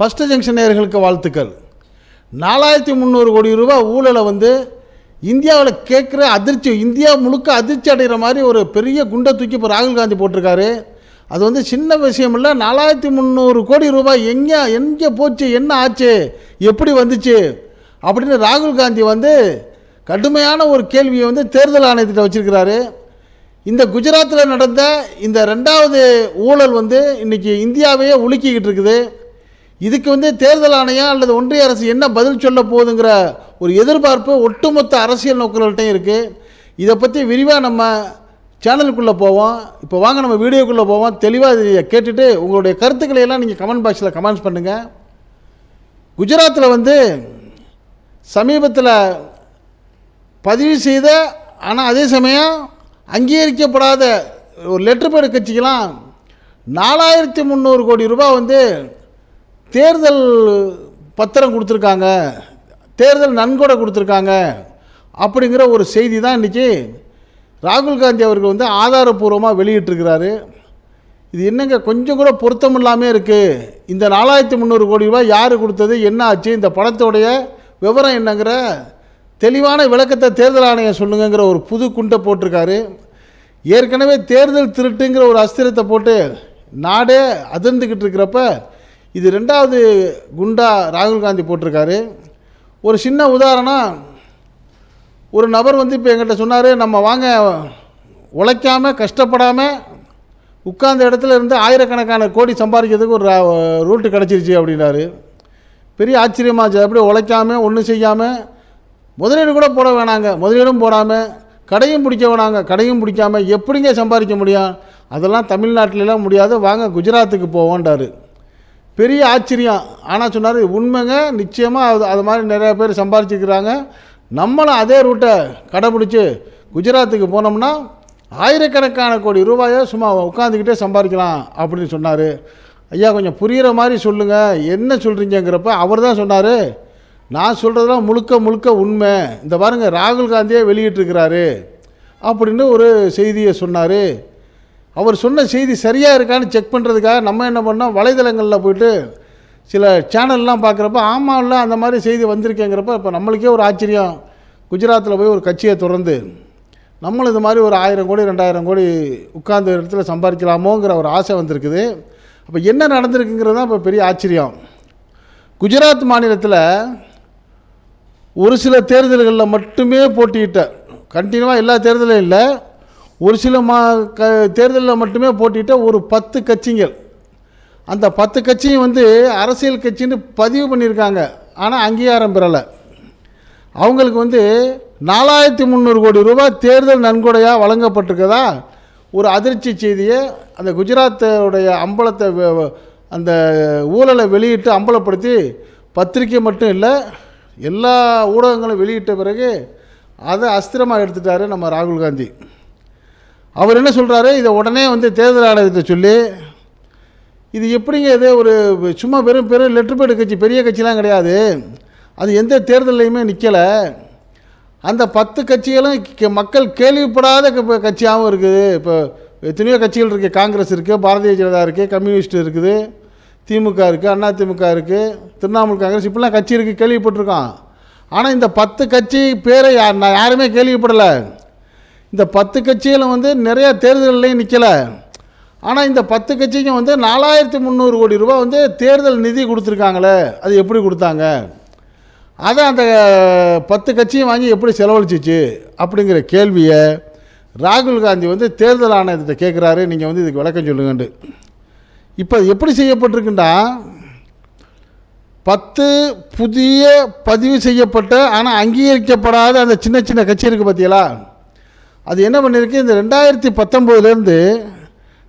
First junction நேயர்களுக்கு வாழ்த்துக்கள். நாலாயிரத்தி முந்நூறு கோடி ரூபாய் ஊழலை வந்து இந்தியாவில் கேட்குற அதிர்ச்சி இந்தியா முழுக்க அதிர்ச்சி அடைகிற மாதிரி ஒரு பெரிய குண்டை தூக்கி இப்போ ராகுல் காந்தி போட்டிருக்காரு. அது வந்து சின்ன விஷயம் இல்லை நாலாயிரத்தி முந்நூறு கோடி ரூபாய் எங்கே எங்கே போச்சு என்ன ஆச்சு எப்படி வந்துச்சு அப்படின்னு ராகுல் காந்தி வந்து கடுமையான ஒரு கேள்வியை வந்து தேர்தல் ஆணையத்திட்ட வச்சுருக்கிறாரு. இந்த குஜராத்தில் நடந்த இந்த ரெண்டாவது ஊழல் வந்து இன்றைக்கி இந்தியாவையே உலுக்கிக்கிட்டு இருக்குது. இதுக்கு வந்து தேர்தல் ஆணையம் அல்லது ஒன்றிய அரசு என்ன பதில் சொல்ல போகுதுங்கிற ஒரு எதிர்பார்ப்பு ஒட்டுமொத்த அரசியல் நோக்கர்கள்ட்டையும் இருக்குது இதை பற்றி விரிவாக நம்ம சேனலுக்குள்ளே போவோம். இப்போ வாங்க நம்ம வீடியோக்குள்ளே போவோம். தெளிவாக இதை கேட்டுட்டு உங்களுடைய கருத்துக்களை எல்லாம் நீங்கள் கமெண்ட் பாக்ஸில் கமெண்ட்ஸ் பண்ணுங்கள் குஜராத்தில் வந்து சமீபத்தில் பதிவு செய்த ஆனால் அதே சமயம் அங்கீகரிக்கப்படாத ஒரு லெட்டர் பேடு கட்சிக்கெல்லாம் நாலாயிரத்தி முந்நூறு கோடி ரூபாய் வந்து தேர்தல் பத்திரம் கொடுத்துருக்காங்க. தேர்தல் நன்கொடை கொடுத்துருக்காங்க. அப்படிங்கிற ஒரு செய்தி தான் இன்றைக்கி ராகுல் காந்தி அவர்கள் வந்து ஆதாரப்பூர்வமாக வெளியிட்டிருக்கிறாரு. இது என்னங்க கொஞ்சம் கூட பொருத்தம் இல்லாமல் இருக்குது இந்த நாலாயிரத்தி முந்நூறு கோடி ரூபாய் யார் கொடுத்தது? என்ன ஆச்சு? இந்த படத்தோடைய விவரம் என்னங்கிற தெளிவான விளக்கத்தை தேர்தல் ஆணையம் சொல்லுங்கங்கிற ஒரு புது குண்டை போட்டிருக்காரு. ஏற்கனவே தேர்தல் திருட்டுங்கிற ஒரு அஸ்திரத்தை போட்டு நாடே அதிர்ந்துக்கிட்டு இருக்கிறப்ப இது ரெண்டாவது குண்டா ராகுல் காந்தி போட்டிருக்காரு. ஒரு சின்ன உதாரணம் ஒரு நபர் வந்து இப்போ எங்கிட்ட சொன்னார் நம்ம வாங்க உழைக்காமல் கஷ்டப்படாமல் உட்கார்ந்த இடத்துல இருந்து ஆயிரக்கணக்கான கோடி சம்பாதிக்கிறதுக்கு ஒரு ரூட்டு கிடச்சிருச்சு அப்படின்னாரு. பெரிய ஆச்சரியமாச்சு அப்படியே உழைக்காமல் ஒன்றும் செய்யாமல் முதலீடு கூட போட வேணாங்க. முதலீடும் போடாமல் கடையும் பிடிக்க வேணாங்க. கடையும் பிடிக்காம எப்படிங்க சம்பாதிக்க முடியும்? அதெல்லாம் தமிழ்நாட்டிலலாம் முடியாது. வாங்க குஜராத்துக்கு போவோன்றாரு பெரிய ஆச்சரியம். ஆனால் சொன்னார் உண்மைங்க நிச்சயமாக அது அது மாதிரி நிறையா பேர் சம்பாரிச்சிக்கிறாங்க. நம்மளும் அதே ரூட்டை கடைப்பிடிச்சி குஜராத்துக்கு போனோம்னா ஆயிரக்கணக்கான கோடி ரூபாயை சும்மா உட்காந்துக்கிட்டே சம்பாதிக்கலாம் அப்படின்னு சொன்னார். ஐயா கொஞ்சம் புரிகிற மாதிரி சொல்லுங்கள் என்ன சொல்கிறீங்கிறப்ப அவர் தான் சொன்னார் நான் சொல்கிறதெல்லாம் முழுக்க முழுக்க உண்மை. இந்த பாருங்க ராகுல் காந்தியே வெளியிட்டிருக்கிறாரு அப்படின்னு ஒரு செய்தியை சொன்னார். அவர் சொன்ன செய்தி சரியாக இருக்கான்னு செக் பண்ணுறதுக்காக நம்ம என்ன பண்ணோம்? வலைதளங்களில் போயிட்டு சில சேனல்லாம் பார்க்குறப்ப ஆமாம்ல அந்த மாதிரி செய்தி வந்திருக்கேங்கிறப்ப இப்போ நம்மளுக்கே ஒரு ஆச்சரியம். குஜராத்தில் போய் ஒரு கட்சியை திறந்து நம்மளும் இது மாதிரி ஒரு ஆயிரம் கோடி ரெண்டாயிரம் கோடி உட்கார்ந்த இடத்துல சம்பாதிக்கலாமோங்கிற ஒரு ஆசை வந்திருக்குது. அப்போ என்ன நடந்திருக்குங்கிறது தான் இப்போ பெரிய ஆச்சரியம். குஜராத் மாநிலத்தில் ஒரு சில தேர்தல்களில் மட்டுமே போட்டியிட்ட கண்டினியூவாக எல்லா தேர்தலும் இல்லை ஒரு சில மா க தேர்தலில் மட்டுமே போட்டிட்ட ஒரு பத்து கட்சிகள். அந்த பத்து கட்சியும் வந்து அரசியல் கட்சின்னு பதிவு பண்ணியிருக்காங்க. ஆனால் அங்கீகாரம் பெறலை. அவங்களுக்கு வந்து நாலாயிரத்தி முந்நூறு கோடி ரூபாய் தேர்தல் நன்கொடையாக வழங்கப்பட்டிருக்கதா? ஒரு அதிர்ச்சி செய்தியை அந்த குஜராத்தோடைய அம்பலத்தை அந்த ஊழலை வெளியிட்டு அம்பலப்படுத்தி பத்திரிக்கை மட்டும் இல்லை எல்லா ஊடகங்களும் வெளியிட்ட பிறகு அதை அஸ்திரமாக எடுத்துட்டாரு நம்ம ராகுல் காந்தி. அவர் என்ன சொல்கிறாரு இதை உடனே வந்து தேர்தல் ஆணையத்தை சொல்லி இது எப்படிங்க இது ஒரு சும்மா பெரும் பெரும் லெட்டர்பேடு கட்சி பெரிய கட்சிலாம் கிடையாது. அது எந்த தேர்தல்லையுமே நிற்கலை அந்த பத்து கட்சிகளும் கே- மக்கள் கேள்விப்படாத க- கட்சியாகவும் இருக்குது. இப்போ எத்தனையோ கட்சிகள் இருக்குது காங்கிரஸ் இருக்குது பாரதிய ஜனதா இருக்குது கம்யூனிஸ்ட் இருக்குது திமுக இருக்குது அண்ணா திமுக இருக்குது திரிணாமுல் காங்கிரஸ் இப்படிலாம் கட்சி இருக்குது கேள்விப்பட்டிருக்கோம். ஆனால் இந்த பத்து கட்சி பேரை யார் நான் யாருமே கேள்விப்படலை. இந்த பத்து கட்சிகளும் வந்து நிறைய தேர்தல்லையும் நிற்கலை ஆனால் இந்த பத்து கட்சிக்கும் வந்து நாலாயிரத்தி முந்நூறு கோடி ரூபா வந்து தேர்தல் நிதி கொடுத்துருக்காங்களே. அது எப்படி கொடுத்தாங்க? அதை அந்த பத்து கட்சியும் வாங்கி எப்படி செலவழிச்சிச்சு? அப்படிங்கிற கேள்வியை ராகுல் காந்தி வந்து தேர்தல் ஆணையத்திட்ட கேட்குறாரு நீங்கள் வந்து இதுக்கு விளக்கம் சொல்லுங்கண்டு இப்போ எப்படி செய்யப்பட்டிருக்குன்னா பத்து புதிய பதிவு செய்யப்பட்ட ஆனால் அங்கீகரிக்கப்படாத அந்த சின்ன சின்ன கட்சி இருக்குது பார்த்தீங்களா அது என்ன பண்ணியிருக்கு இந்த ரெண்டாயிரத்தி பத்தொம்போதுலேருந்து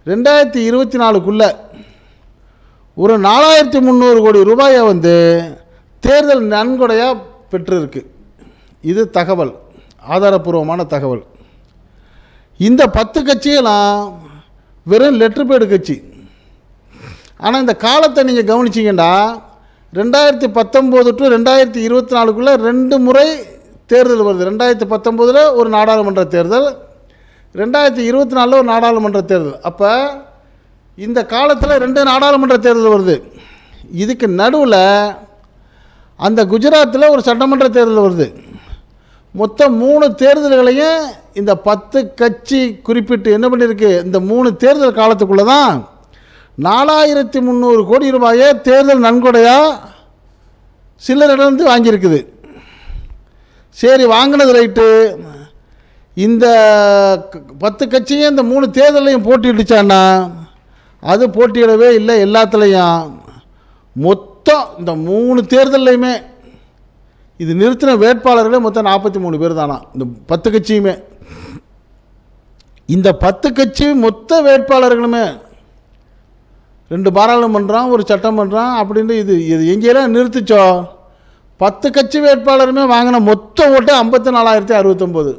ரெண்டாயிரத்தி இருபத்தி நாலுக்குள்ளே ஒரு நாலாயிரத்தி முந்நூறு கோடி ரூபாயை வந்து தேர்தல் நன்கொடையாக பெற்றிருக்கு. இது தகவல். ஆதாரப்பூர்வமான தகவல். இந்த பத்து கட்சியெல்லாம் வெறும் லெட்ரு பேடு கட்சி. ஆனால் இந்த காலத்தை நீங்கள் கவனிச்சிங்கன்னா ரெண்டாயிரத்தி பத்தொம்போது டு ரெண்டாயிரத்தி இருபத்தி நாலுக்குள்ளே ரெண்டு முறை தேர்தல் வருது. ரெண்டாயிரத்தி பத்தொம்போதில் ஒரு நாடாளுமன்ற தேர்தல் ரெண்டாயிரத்தி இருபத்தி நாலில் ஒரு நாடாளுமன்ற தேர்தல். அப்போ இந்த காலத்தில் ரெண்டு நாடாளுமன்ற தேர்தல் வருது. இதுக்கு நடுவில் அந்த குஜராத்தில் ஒரு சட்டமன்ற தேர்தல் வருது. மொத்தம் மூணு தேர்தல்களையும் இந்த பத்து கட்சி குறிப்பிட்டு என்ன பண்ணியிருக்கு இந்த மூணு தேர்தல் காலத்துக்குள்ளே தான் நாலாயிரத்தி முந்நூறு கோடி ரூபாயை தேர்தல் நன்கொடையாக சிலரிடந்து வாங்கியிருக்குது. சரி வாங்கினது ரைட்டு. இந்த பத்து கட்சியும் இந்த மூணு தேர்தலையும் போட்டியிடுச்சாண்ணா? அது போட்டியிடவே இல்லை எல்லாத்துலேயும். மொத்தம் இந்த மூணு தேர்தல்லையுமே இது நிறுத்தின வேட்பாளர்களே மொத்தம் நாற்பத்தி மூணு பேர் தானா இந்த பத்து கட்சியுமே. இந்த பத்து கட்சி மொத்த வேட்பாளர்களுமே ரெண்டு பாராளுமன்றம் ஒரு சட்டமன்றம் அப்படின்னு இது இது எங்கேயெல்லாம் நிறுத்துச்சோ? பத்து கட்சி வேட்பாளருமே வாங்கின மொத்த ஓட்டு ஐம்பத்தி நாலாயிரத்தி அறுபத்தொம்போது.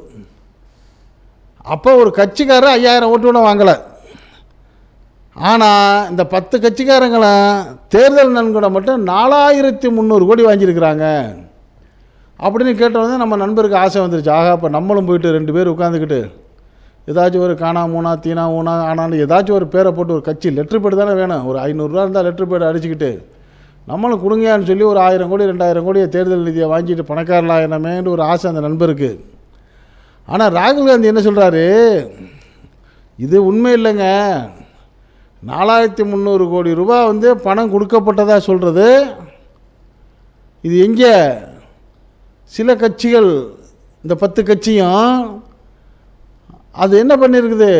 அப்போ ஒரு கட்சிக்காரர் ஐயாயிரம் ஓட்டு கூட வாங்கலை. ஆனால் இந்த பத்து கட்சிக்காரங்களை தேர்தல் நன்கொடை மட்டும் நாலாயிரத்தி முந்நூறு கோடி வாங்கியிருக்கிறாங்க. அப்படின்னு கேட்டவங்க நம்ம நண்பருக்கு ஆசை வந்துருச்சு. ஆகா இப்போ நம்மளும் போயிட்டு ரெண்டு பேர் உட்காந்துக்கிட்டு ஏதாச்சும் ஒரு காணா மூணா தீனா ஊனா ஆனான்னு ஏதாச்சும் ஒரு பேரை போட்டு ஒரு கட்சி லெட்ரு பேடு தானே வேணும். ஒரு ஐநூறுரூவா இருந்தால் லெட்ரு பேடு அடிச்சுக்கிட்டு நம்மளும் கொடுங்கன்னு சொல்லி ஒரு ஆயிரம் கோடி ரெண்டாயிரம் கோடியை தேர்தல் நிதியை வாங்கிட்டு பணக்காரலாயினமேன்னு ஒரு ஆசை அந்த நண்பருக்கு. ஆனால் ராகுல் காந்தி என்ன சொல்கிறாரு இது உண்மை இல்லைங்க. நாலாயிரத்தி முந்நூறு கோடி ரூபாய் வந்து பணம் கொடுக்கப்பட்டதாக சொல்கிறது இது எங்கே? சில கட்சிகள் இந்த பத்து கட்சியும் அது என்ன பண்ணியிருக்குது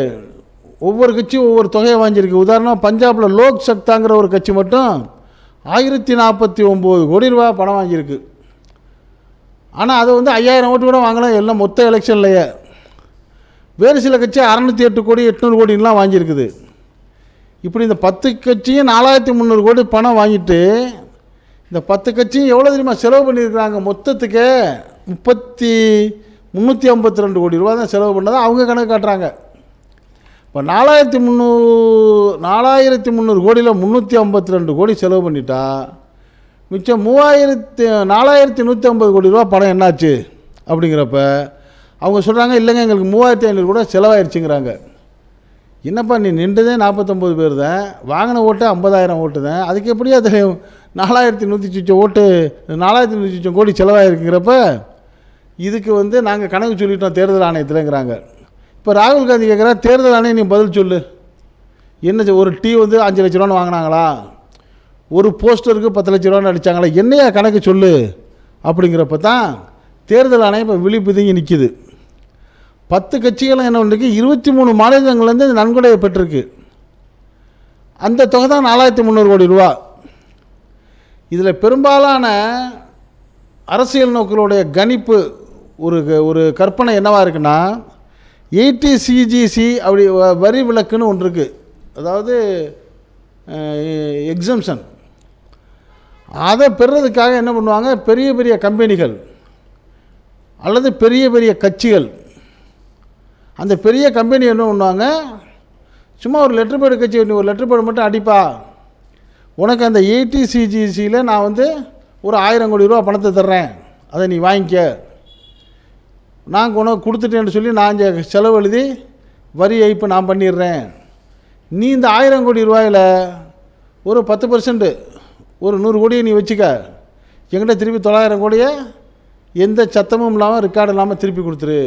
ஒவ்வொரு கட்சியும் ஒவ்வொரு தொகையை வாங்கியிருக்கு. உதாரணம் பஞ்சாபில் லோக் சக்தாங்கிற ஒரு கட்சி மட்டும் ஆயிரத்தி நாற்பத்தி ஒம்பது கோடி ரூபா பணம் வாங்கியிருக்கு. ஆனால் அதை வந்து ஐயாயிரம் ஓட்டு கூட வாங்கலாம். எல்லாம் மொத்த எலெக்ஷன்லையே. வேறு சில கட்சி அறநூற்றி எட்டு கோடி எட்நூறு கோடின்லாம் வாங்கியிருக்குது. இப்படி இந்த பத்து கட்சியும் நாலாயிரத்தி முந்நூறு கோடி பணம் வாங்கிட்டு இந்த பத்து கட்சியும் எவ்வளோ தெரியுமா செலவு பண்ணியிருக்கிறாங்க? மொத்தத்துக்கு முப்பத்தி முந்நூற்றி ஐம்பத்தி ரெண்டு கோடி ரூபா தான் செலவு பண்ணதான் அவங்க கணக்கு காட்டுறாங்க. இப்போ நாலாயிரத்தி முந்நூறு நாலாயிரத்தி முந்நூறு கோடியில் முந்நூற்றி ஐம்பத்தி ரெண்டு கோடி செலவு பண்ணிட்டா மிச்சம் மூவாயிரத்தி நாலாயிரத்தி நூற்றி ஐம்பது கோடி ரூபா பணம் என்னாச்சு அப்படிங்கிறப்ப அவங்க சொல்கிறாங்க இல்லைங்க எங்களுக்கு மூவாயிரத்தி ஐநூறு கூட செலவாயிருச்சுங்கிறாங்க. என்னப்பா நீ நின்றுதே நாற்பத்தொம்பது பேர் தான் வாங்கின ஓட்டு ஐம்பதாயிரம் ஓட்டு தான் அதுக்கு எப்படி அது நாலாயிரத்தி நூற்றி சுச்சம் ஓட்டு நாலாயிரத்தி நூற்றி சுச்சம் கோடி செலவாயிருக்குங்கிறப்ப இதுக்கு வந்து நாங்கள் கணக்கு சொல்லிட்டோம் தேர்தல் ஆணையத்தில்ங்கிறாங்க. இப்போ ராகுல் காந்தி கேட்குறா தேர்தல் ஆணையம் நீ பதில் சொல்லு. என்ன ஒரு டீ வந்து அஞ்சு லட்ச ரூபான்னு வாங்கினாங்களா? ஒரு போஸ்டருக்கு பத்து லட்ச ரூபான்னு அடித்தாங்களா என்னையா கணக்கு சொல்லு. அப்படிங்கிறப்ப தான் தேர்தல் ஆணையம் இப்போ விழிப்புதுங்கி நிற்கிது பத்து கட்சிகளும் என்ன பண்ணிருக்கு? இருபத்தி மூணு மாநிலங்கள்லேருந்து இந்த நன்கொடையை பெற்றிருக்கு. அந்த தொகை தான் நாலாயிரத்தி முந்நூறு கோடி ரூபா. இதில் பெரும்பாலான அரசியல் நோக்கங்களுடைய கணிப்பு ஒரு க- ஒரு கற்பனை என்னவாக இருக்குன்னா எயிட்டி சிஜிசி அப்படி வ- வரி விலக்குன்னு ஒன்று இருக்குது அதாவது எக்ஸம்ஷன் அதை பெறுறதுக்காக என்ன பண்ணுவாங்க? பெரிய பெரிய கம்பெனிகள் அல்லது பெரிய பெரிய கட்சிகள். அந்த பெரிய கம்பெனி என்ன பண்ணுவாங்க? சும்மா ஒரு லெட்டர் பேடு கட்சி நீ ஒரு லெட்டர் பேடு மட்டும் அடிப்பா. உனக்கு அந்த எயிட்டி சிஜிசியில் நான் வந்து ஒரு ஆயிரம் கோடி ரூபா பணத்தை தர்றேன். அதை நீ வாங்கிக்க. நான் உனக்கு கொடுத்துட்டேன்னு சொல்லி நான் இங்கே செலவு எழுதி வரி ஏய்ப்பு நான் பண்ணிடுறேன். நீ இந்த ஆயிரம் கோடி ரூபாயில் ஒரு பத்து பர்சன்ட்டு ஒரு நூறு கோடியை நீ வச்சுக்க. எங்கிட்ட திருப்பி தொள்ளாயிரம் கோடியை எந்த சத்தமும் இல்லாமல் ரெக்கார்டு இல்லாமல் திருப்பி கொடுத்துரு.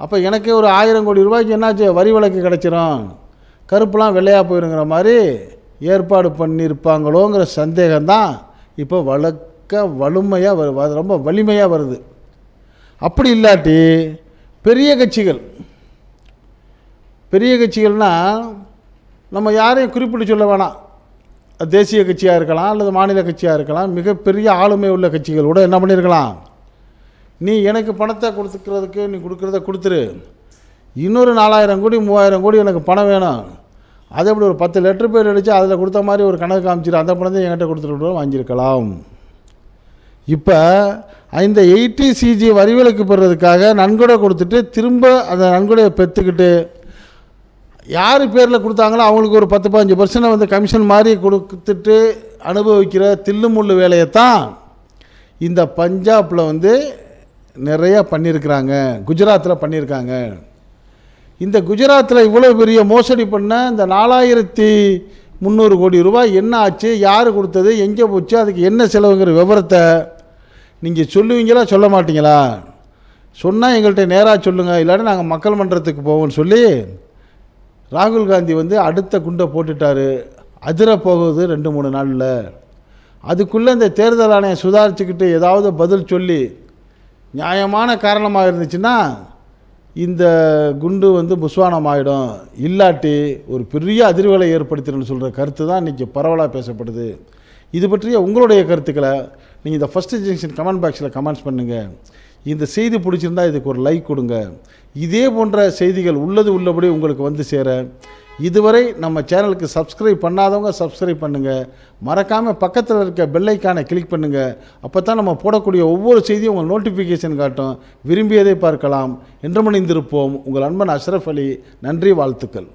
அப்போ எனக்கு ஒரு ஆயிரம் கோடி ரூபாய்க்கு என்னாச்சு? வரி விலக்கு கிடச்சிரும். கருப்புலாம் வெள்ளையாக போயிருங்கிற மாதிரி ஏற்பாடு பண்ணியிருப்பாங்களோங்கிற சந்தேகம்தான் இப்போ வழக்க வலுமையாக வரு ரொம்ப வலிமையாக வருது. அப்படி இல்லாட்டி பெரிய கட்சிகள் பெரிய கட்சிகள்னால் நம்ம யாரையும் குறிப்பிட்டு சொல்ல வேணாம். தேசிய கட்சியாக இருக்கலாம் அல்லது மாநில கட்சியாக இருக்கலாம் மிகப்பெரிய ஆளுமை உள்ள கட்சிகள் கூட என்ன பண்ணியிருக்கலாம் நீ எனக்கு பணத்தை கொடுத்துக்கிறதுக்கு நீ கொடுக்குறத கொடுத்துரு. இன்னொரு நாலாயிரம் கோடி மூவாயிரம் கோடி எனக்கு பணம் வேணும். அதை அப்படி ஒரு பத்து லெட்ரு பேர் அடித்து அதில் கொடுத்த மாதிரி ஒரு கணக்கு காமிச்சிரு. அந்த பணத்தை என்கிட்ட கொடுத்துட்டு வாங்கியிருக்கலாம். இப்போ இந்த எயிட்டி சிஜி வரிவிலக்கு பெறுறதுக்காக நன்கொடை கொடுத்துட்டு திரும்ப அந்த நன்கொடையை பெற்றுக்கிட்டு யார் பேரில் கொடுத்தாங்களோ அவங்களுக்கு ஒரு பத்து பதினஞ்சு பர்சன்ட் வந்து கமிஷன் மாதிரி கொடுத்துட்டு அனுபவிக்கிற தில்லுமுள்ளு வேலையைத்தான் இந்த பஞ்சாபில் வந்து நிறையா பண்ணியிருக்கிறாங்க. குஜராத்தில் பண்ணியிருக்காங்க. இந்த குஜராத்தில் இவ்வளோ பெரிய மோசடி பண்ண இந்த நாலாயிரத்தி முந்நூறு கோடி ரூபாய் என்ன ஆச்சு? யார் கொடுத்தது? எங்கே போச்சு? அதுக்கு என்ன செலவுங்கிற விவரத்தை நீங்கள் சொல்லுவீங்களா சொல்ல மாட்டீங்களா? சொன்னால் எங்கள்கிட்ட நேராக சொல்லுங்கள் இல்லாட்டி நாங்கள் மக்கள் மன்றத்துக்கு போவோம்னு சொல்லி ராகுல் காந்தி வந்து அடுத்த குண்டை போட்டுட்டாரு. அதிர போகுது ரெண்டு மூணு நாளில். அதுக்குள்ளே இந்த தேர்தல் ஆணையம் சுதாரிச்சுக்கிட்டு ஏதாவது பதில் சொல்லி நியாயமான காரணமாக இருந்துச்சுன்னா இந்த குண்டு வந்து புஸ்வானம் ஆகிடும் இல்லாட்டி ஒரு பெரிய அதிர்வலை ஏற்படுத்திடும்னு சொல்கிற கருத்து தான் இன்றைக்கி பரவலாக பேசப்படுது. இது பற்றிய உங்களுடைய கருத்துக்களை நீங்கள் இந்த ஃபஸ்ட்டு ஜங்ஷன் கமெண்ட் பாக்ஸில் கமெண்ட்ஸ் பண்ணுங்கள் இந்த செய்தி பிடிச்சிருந்தா இதுக்கு ஒரு லைக் கொடுங்க. இதே போன்ற செய்திகள் உள்ளது உள்ளபடி உங்களுக்கு வந்து சேர. இதுவரை நம்ம சேனலுக்கு சப்ஸ்கிரைப் பண்ணாதவங்க சப்ஸ்கிரைப் பண்ணுங்கள் மறக்காமல் பக்கத்தில் இருக்க பெல்லைக்கானை கிளிக் பண்ணுங்கள் அப்போ தான் நம்ம போடக்கூடிய ஒவ்வொரு செய்தியும் உங்கள் நோட்டிஃபிகேஷன் காட்டும். விரும்பியதை பார்க்கலாம். என்று மணிந்திருப்போம் உங்கள் அன்பன் அஷ்ரஃப் அலி. நன்றி வாழ்த்துக்கள்.